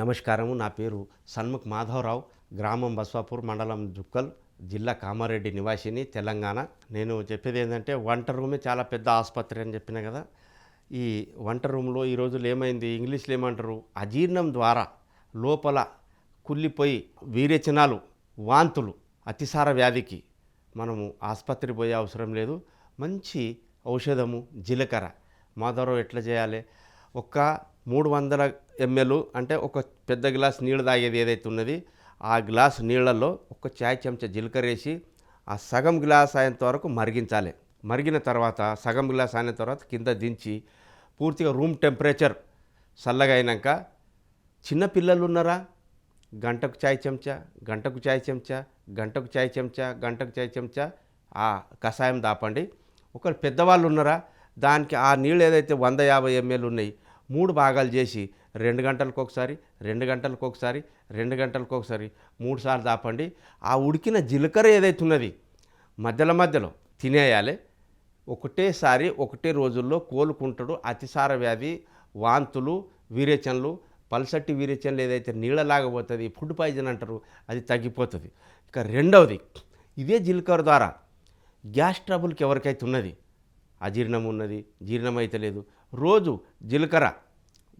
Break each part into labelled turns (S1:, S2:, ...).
S1: నమస్కారము. నా పేరు సన్ముఖ్ మాధవరావు. గ్రామం బస్వాపూర్ మండలం జుక్కల్ జిల్లా కామారెడ్డి నివాసిని తెలంగాణ. నేను చెప్పేది ఏంటంటే వంట రూమే చాలా పెద్ద ఆసుపత్రి అని చెప్పిన కదా. ఈ వంట రూమ్లో ఈ రోజులు ఏమైంది? ఇంగ్లీష్లో ఏమంటారు? అజీర్ణం ద్వారా లోపల కుళ్ళిపోయి వీరేచనాలు వాంతులు అతిసార వ్యాధికి మనము ఆసుపత్రి పోయే అవసరం లేదు. మంచి ఔషధము జీలకర్ర. మాధవరావు ఎట్లా చేయాలి? ఒక్క మూడు వందల ఎంఎల్ అంటే ఒక పెద్ద గ్లాస్ నీళ్ళు తాగేది ఏదైతే ఉన్నది ఆ గ్లాస్ నీళ్ళల్లో ఒక చాయ్ చెంచా జీలకర్ర వేసి ఆ సగం గ్లాస్ అయ్యేంత వరకు మరిగించాలి. మరిగిన తర్వాత సగం గ్లాస్ అయిన తర్వాత కింద దించి పూర్తిగా రూమ్ టెంపరేచర్ చల్లగా అయినాక చిన్న పిల్లలు ఉన్నారా? గంటకు చాయ్ చెంచా గంటకు చాయ్ చెంచా గంటకు చాయ్ చెంచా గంటకు చాయ్ చెంచా ఆ కషాయం దాపండి. ఒకరు పెద్దవాళ్ళు ఉన్నారా? దానికి ఆ నీళ్ళు ఏదైతే వంద యాభై ఎంఎల్ ఉన్నాయి మూడు భాగాలు చేసి రెండు గంటలకు ఒకసారి రెండు గంటలకు ఒకసారి రెండు గంటలకు ఒకసారి మూడు సార్లు దాపండి. ఆ ఉడికిన జీలకర్ర ఏదైతే ఉన్నది మధ్యలో మధ్యలో తినేయాలి. ఒకటేసారి ఒకటే రోజుల్లో కోలుకుంటాడు. అతిసార వ్యాధి వాంతులు వీరేచనలు పల్సట్టి వీరేచనలు ఏదైతే నీళ్ళలాగా పోతుంది ఫుడ్ పాయిజన్ అంటారు అది తగ్గిపోతుంది. ఇక రెండవది ఇదే జీలకర్ర ద్వారా గ్యాస్ ట్రబుల్కి ఎవరికైతే ఉన్నది అజీర్ణం ఉన్నది జీర్ణం అయితే లేదు రోజు జీలకర్ర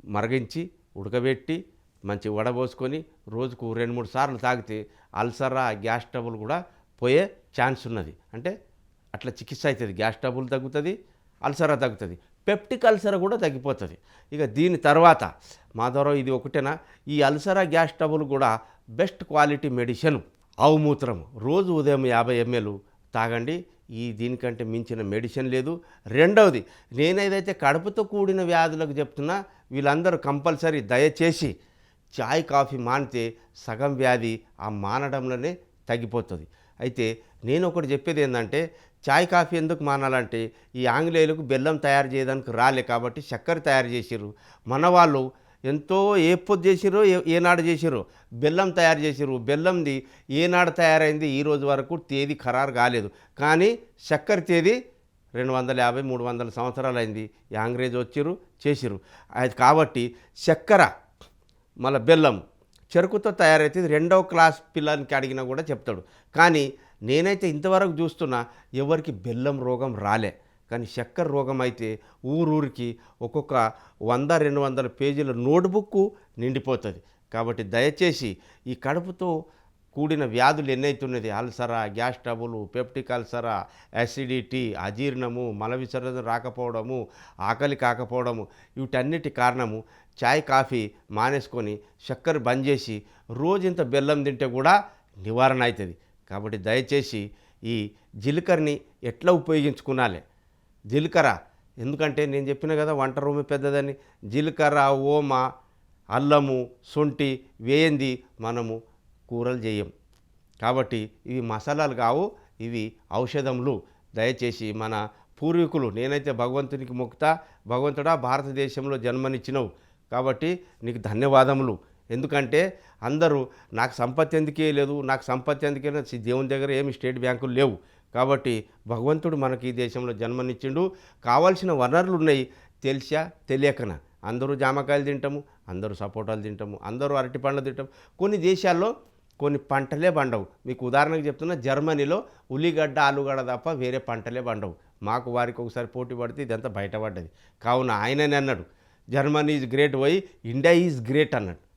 S1: మరిగించి ఉడకబెట్టి మంచి వడబోసుకొని రోజుకు రెండు మూడు సార్లు తాగితే అల్సరా గ్యాస్ ట్రబుల్ కూడా పోయే ఛాన్స్ ఉన్నది. అంటే అట్లా చికిత్స అవుతుంది గ్యాస్ ట్రబుల్ తగ్గుతుంది అల్సరా తగ్గుతుంది. పెప్టిక్ అల్సర్ కూడా తగ్గిపోతుంది. ఇక దీని తర్వాత మాధవరావు ఇది ఒకటేనా? ఈ అల్సరా గ్యాస్ ట్రబుల్ కూడా బెస్ట్ క్వాలిటీ మెడిసిన్ ఆవు మూత్రం. రోజు ఉదయం యాభై ఎంఎల్ తాగండి. ఈ దీనికంటే మించిన మెడిసిన్ లేదు. రెండవది నేనేదైతే కడుపుతో కూడిన వ్యాధులకు చెప్తున్నా వీళ్ళందరూ కంపల్సరీ దయచేసి చాయ్ కాఫీ మానితే సగం వ్యాధి ఆ మానడంలోనే తగ్గిపోతుంది. అయితే నేను ఒకటి చెప్పేది ఏంటంటే చాయ్ కాఫీ ఎందుకు మానాలంటే ఈ ఆంగ్లేయులకు బెల్లం తయారు చేయడానికి రాలే కాబట్టి చక్కెర తయారు చేసిర్రు. మన వాళ్ళు ఎంతో ఏ పొద్దు చేసిరో ఏ ఏనాడు చేసిరో బెల్లం తయారు చేసిరు బెల్లంది ఏనాడు తయారైంది ఈ రోజు వరకు తేదీ ఖరారు కాలేదు. కానీ చక్కెర తేదీ రెండు వందల యాభై మూడు వందల సంవత్సరాలు అయింది యాంగ్రేజ్ వచ్చిరు చేసిరు అది కాబట్టి చక్కెర మళ్ళీ బెల్లం చెరుకుతో తయారైతే రెండవ క్లాస్ పిల్లలకి అడిగినా కూడా చెప్తాడు. కానీ నేనైతే ఇంతవరకు చూస్తున్నా ఎవరికి బెల్లం రోగం రాలే. కానీ చక్కెర రోగం అయితే ఊరూరికి ఒక్కొక్క వంద రెండు వందల పేజీల నోట్బుక్ నిండిపోతుంది. కాబట్టి దయచేసి ఈ కడుపుతో కూడిన వ్యాధులు ఎన్నైతున్నది అల్సరా గ్యాస్ ట్రబుల్ పెప్టిక్ అల్సరా యాసిడిటీ అజీర్ణము మల విసర్జన రాకపోవడము ఆకలి కాకపోవడము వీటన్నిటి కారణము చాయ్ కాఫీ మానేసుకొని చక్కెర బంద్ చేసి రోజింత బెల్లం తింటే కూడా నివారణ అవుతుంది కాబట్టి దయచేసి ఈ జీలకర్రని ఎట్లా ఉపయోగించుకునాలి? జీలకర్ర. ఎందుకంటే నేను చెప్పిన కదా వంట రూమ్ పెద్దదని. జీలకర్ర ఓమ అల్లము శొంఠి వేయింది మనము కూరలు చేయం. కాబట్టి ఇవి మసాలాలు కావు ఇవి ఔషధములు. దయచేసి మన పూర్వీకులు నేనైతే భగవంతునికి మొక్కుతా భగవంతుడా భారతదేశంలో జన్మనిచ్చినవు. కాబట్టి నీకు ధన్యవాదములు. ఎందుకంటే అందరూ నాకు సంపత్తి ఎందుకే లేదు నాకు సంపత్తి ఎందుకే దేవుని దగ్గర ఏమి స్టేట్ బ్యాంకులు లేవు. కాబట్టి భగవంతుడు మనకి ఈ దేశంలో జన్మనిచ్చిండు. కావాల్సిన వనరులు ఉన్నాయి తెలిసా? తెలియకనా? అందరూ జామకాయలు తింటాము అందరూ సపోటాలు తింటాము అందరూ అరటి పండ్లు తింటాము. కొన్ని దేశాల్లో కొన్ని పంటలే పండవు. మీకు ఉదాహరణకు చెప్తున్నా జర్మనీలో ఉల్లిగడ్డ ఆలుగడ్డ తప్ప వేరే పంటలే పండవు. మాకు వారికి ఒకసారి పోటీ పడితే ఇదంతా బయటపడ్డది. కావున ఆయననే అన్నాడు జర్మనీ ఈజ్ గ్రేట్ పోయి ఇండియా ఈజ్ గ్రేట్ అన్నాడు.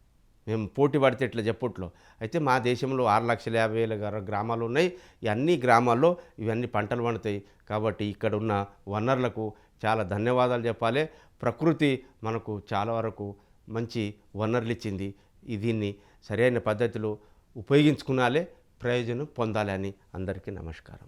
S1: మేము పోటీ పడితే ఇట్లా చెప్పట్లో? అయితే మా దేశంలో ఆరు లక్షల యాభై వేల గ్రామాలు ఉన్నాయి. ఈ అన్ని గ్రామాల్లో ఇవన్నీ పంటలు పండుతాయి. కాబట్టి ఇక్కడ ఉన్న వనరులకు చాలా ధన్యవాదాలు చెప్పాలి. ప్రకృతి మనకు చాలా వరకు మంచి వనరులు ఇచ్చింది. దీన్ని సరైన పద్ధతిలో ఉపయోగించుకునాలే ప్రయోజనం పొందాలి అని అందరికీ నమస్కారం.